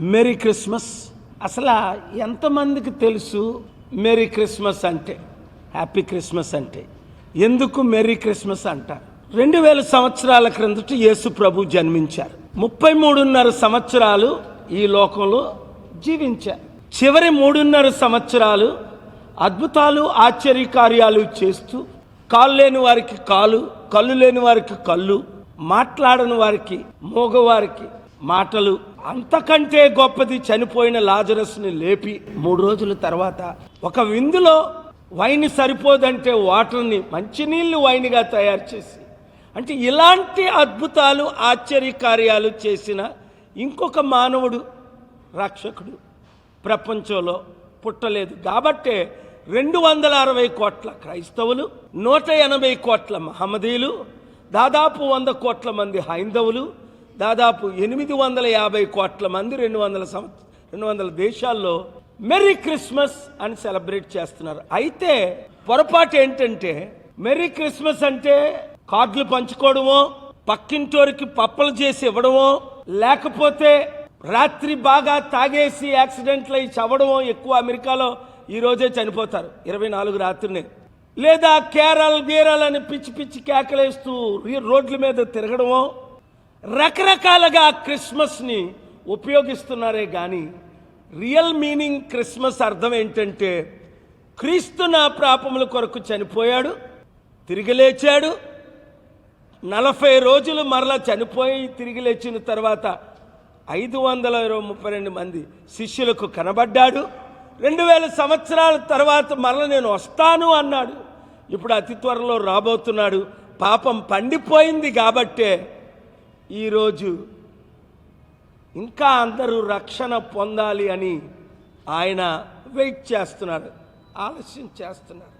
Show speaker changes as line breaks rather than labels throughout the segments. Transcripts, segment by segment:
Merry Christmas అసలు ఎంతమందికి తెలుసు మెరీ క్రిస్మస్ అంటే? హ్యాపీ క్రిస్మస్ అంటే. ఎందుకు మెరీ క్రిస్మస్ అంటారు రెండు వేల సంవత్సరాల క్రిందట యేసు ప్రభు జన్మించారు. ముప్పై మూడున్నర సంవత్సరాలు ఈ లోకంలో జీవించారు. చివరి మూడున్నర సంవత్సరాలు అద్భుతాలు ఆశ్చర్యకార్యాలు చేస్తూ కాళ్ళు లేని వారికి కాలు కళ్ళు లేని వారికి కళ్ళు మాట్లాడని వారికి మోగవారికి మాటలు అంతకంటే గొప్పది చనిపోయిన లాజరస్ని లేపి మూడు రోజుల తర్వాత ఒక విందులో వైన్ సరిపోదంటే వాటర్ని మంచినీళ్ళు వైన్గా తయారు చేసి అంటే ఇలాంటి అద్భుతాలు ఆశ్చర్యకార్యాలు చేసిన ఇంకొక మానవుడు రక్షకుడు ప్రపంచంలో పుట్టలేదు. కాబట్టే రెండు వందల అరవై కోట్ల క్రైస్తవులు నూట ఎనభై కోట్ల మహమ్మదీలు దాదాపు వంద కోట్ల మంది హైందవులు దాదాపు ఎనిమిది వందల యాభై కోట్ల మంది రెండు వందల సంవత్సరం రెండు వందల దేశాల్లో మెరీ క్రిస్మస్ అని సెలబ్రేట్ చేస్తున్నారు. అయితే పొరపాటు ఏంటంటే మెరీ క్రిస్మస్ అంటే కార్డులు పంచుకోవడమో పక్కింటోరికి పప్పలు చేసి ఇవ్వడమో లేకపోతే రాత్రి బాగా తాగేసి యాక్సిడెంట్లు అయి చవడమో ఎక్కువ అమెరికాలో ఈ రోజే చనిపోతారు. ఇరవై నాలుగు రాత్రినే లేదా కేరళ గీరల్ అని పిచ్చి పిచ్చి కేకలేస్తూ రీ- రోడ్ల మీద తిరగడమో రకరకాలుగా క్రిస్మస్ని ఉపయోగిస్తున్నారే కానీ రియల్ మీనింగ్ క్రిస్మస్ అర్థం ఏంటంటే క్రీస్తు నా ప్రాపముల కొరకు చనిపోయాడు తిరిగి లేచాడు నలభై రోజులు మరలా చనిపోయి తిరిగి లేచిన తర్వాత ఐదు వందల ఇరవై ముప్పై రెండు మంది శిష్యులకు కనబడ్డాడు. రెండు వేల సంవత్సరాల తర్వాత మరల నేను వస్తాను అన్నాడు. ఇప్పుడు అతి త్వరలో రాబోతున్నాడు. పాపం పండిపోయింది కాబట్టే ఈరోజు ఇంకా అందరూ రక్షణ పొందాలి అని ఆయన వెయిట్ చేస్తున్నారు ఆలస్యం చేస్తున్నారు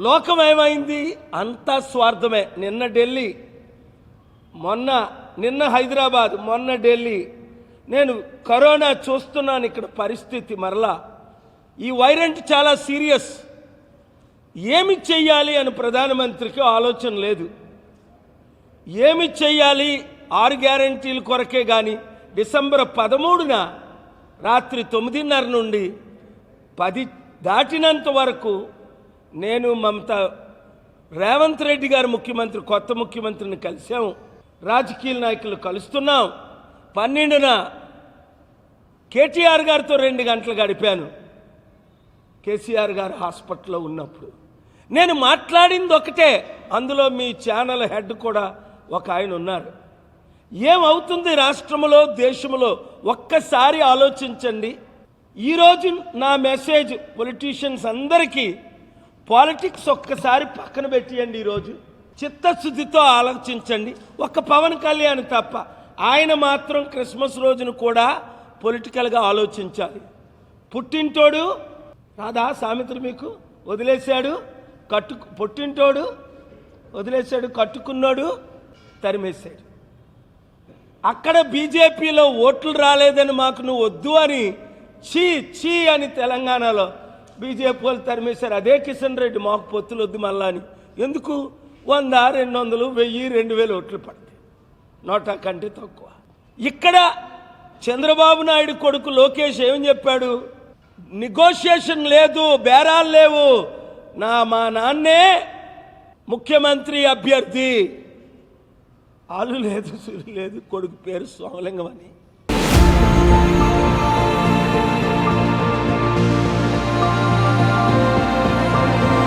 లోకం ఏమైంది అంతా స్వార్థమే. నిన్న ఢిల్లీ మొన్న నిన్న హైదరాబాద్ మొన్న ఢిల్లీ. నేను కరోనా చూస్తున్నాను ఇక్కడ పరిస్థితి మరలా. ఈ వైరెంట్ చాలా సీరియస్. ఏమి చెయ్యాలి అని ప్రధానమంత్రికి ఆలోచన లేదు. ఏమి చెయ్యాలి? ఆరు గ్యారంటీల కొరకే కానీ డిసెంబర్ పదమూడున రాత్రి తొమ్మిదిన్నర నుండి పది దాటినంత వరకు నేను మమత రేవంత్ రెడ్డి గారు ముఖ్యమంత్రి కొత్త ముఖ్యమంత్రిని కలిసాం రాజకీయ నాయకులు కలుస్తున్నాం. పన్నెండున కేటీఆర్ గారితో రెండు గంటలు గడిపాను. కేసీఆర్ గారు హాస్పిటల్లో ఉన్నప్పుడు. నేను మాట్లాడింది ఒకటే అందులో మీ ఛానల్ హెడ్ కూడా ఒక ఆయన ఉన్నారు. ఏమవుతుంది రాష్ట్రంలో దేశంలో ఒక్కసారి ఆలోచించండి. ఈరోజు నా మెసేజ్ పొలిటీషియన్స్ అందరికీ పాలిటిక్స్ ఒక్కసారి పక్కన పెట్టియండి ఈరోజు చిత్తశుద్ధితో ఆలోచించండి. ఒక్క పవన్ కళ్యాణ్ తప్ప ఆయన మాత్రం క్రిస్మస్ రోజును కూడా పొలిటికల్గా ఆలోచించాలి. పుట్టింటోడు రాదా సామెతలు మీకు వదిలేశాడు కట్టు పుట్టింటోడు వదిలేశాడు కట్టుకున్నాడు తరిమేశాడు అక్కడ బీజేపీలో ఓట్లు రాలేదని మాకు నువ్వు వద్దు అని చీ చీ అని తెలంగాణలో బీజేపీ వాళ్ళు తరిమేశారు. అదే కిషన్ రెడ్డి మాకు పొత్తులు వద్దు మళ్ళా అని. ఎందుకు? వంద రెండు వందలు వెయ్యి రెండు వేలు ఓట్లు పడతాయి. నోటా కంటే తక్కువ. ఇక్కడ చంద్రబాబు నాయుడు కొడుకు లోకేష్ ఏమని చెప్పాడు? నెగోషియేషన్ లేదు బేరాలు లేవు. నా మా నాన్నే ముఖ్యమంత్రి అభ్యర్థి. ఆలు లేదు సూర్యు లేదు కొడుకు పేరు సోమలింగం అని.